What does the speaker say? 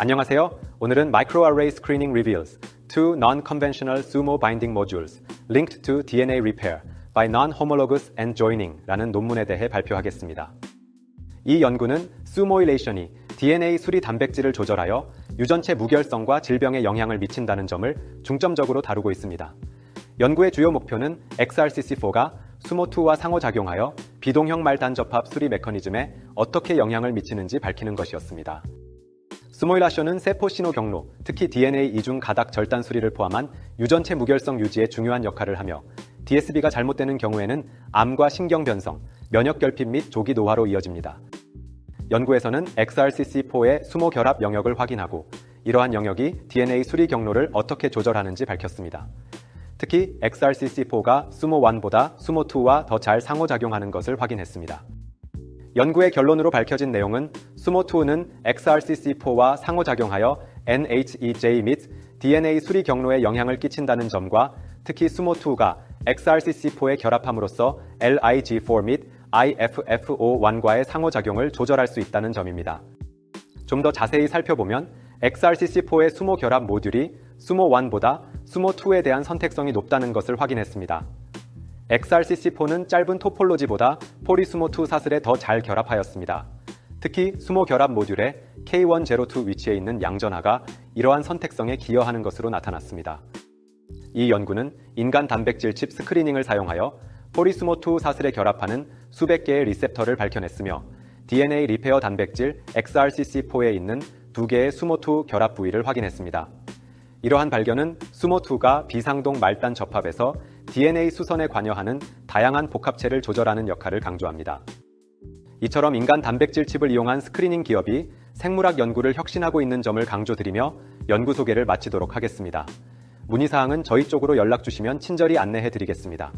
안녕하세요. 오늘은 Microarray Screening reveals two non-conventional sumo binding modules linked to DNA repair by non-homologous end joining라는 논문에 대해 발표하겠습니다. 이 연구는 수모일레이션이 DNA 수리 단백질을 조절하여 유전체 무결성과 질병에 영향을 미친다는 점을 중점적으로 다루고 있습니다. 연구의 주요 목표는 XRCC4가 수모2와 상호작용하여 비동형 말단 접합 수리 메커니즘에 어떻게 영향을 미치는지 밝히는 것이었습니다. 스모일라션은 세포 신호 경로, 특히 DNA 이중 가닥 절단 수리를 포함한 유전체 무결성 유지에 중요한 역할을 하며 DSB가 잘못되는 경우에는 암과 신경 변성, 면역 결핍 및 조기 노화로 이어집니다. 연구에서는 XRCC4의 수모 결합 영역을 확인하고 이러한 영역이 DNA 수리 경로를 어떻게 조절하는지 밝혔습니다. 특히 XRCC4가 수모1보다 수모2와 더 잘 상호작용하는 것을 확인했습니다. 연구의 결론으로 밝혀진 내용은 수모2는 XRCC4와 상호작용하여 NHEJ 및 DNA 수리 경로에 영향을 끼친다는 점과 특히 수모2가 XRCC4에 결합함으로써 LIG4 및 IFFO1과의 상호작용을 조절할 수 있다는 점입니다. 좀 더 자세히 살펴보면 XRCC4의 수모 결합 모듈이 수모1보다 수모2에 대한 선택성이 높다는 것을 확인했습니다. XRCC4는 짧은 토폴로지보다 포리수모2 사슬에 더 잘 결합하였습니다. 특히 수모 결합 모듈의 K102 위치에 있는 양전하가 이러한 선택성에 기여하는 것으로 나타났습니다. 이 연구는 인간 단백질 칩 스크리닝을 사용하여 포리수모2 사슬에 결합하는 수백 개의 리셉터를 밝혀냈으며 DNA 리페어 단백질 XRCC4에 있는 두 개의 수모2 결합 부위를 확인했습니다. 이러한 발견은 수모2가 비상동 말단 접합에서 DNA 수선에 관여하는 다양한 복합체를 조절하는 역할을 강조합니다. 이처럼 인간 단백질 칩을 이용한 스크리닝 기업이 생물학 연구를 혁신하고 있는 점을 강조드리며 연구 소개를 마치도록 하겠습니다. 문의사항은 저희 쪽으로 연락 주시면 친절히 안내해 드리겠습니다.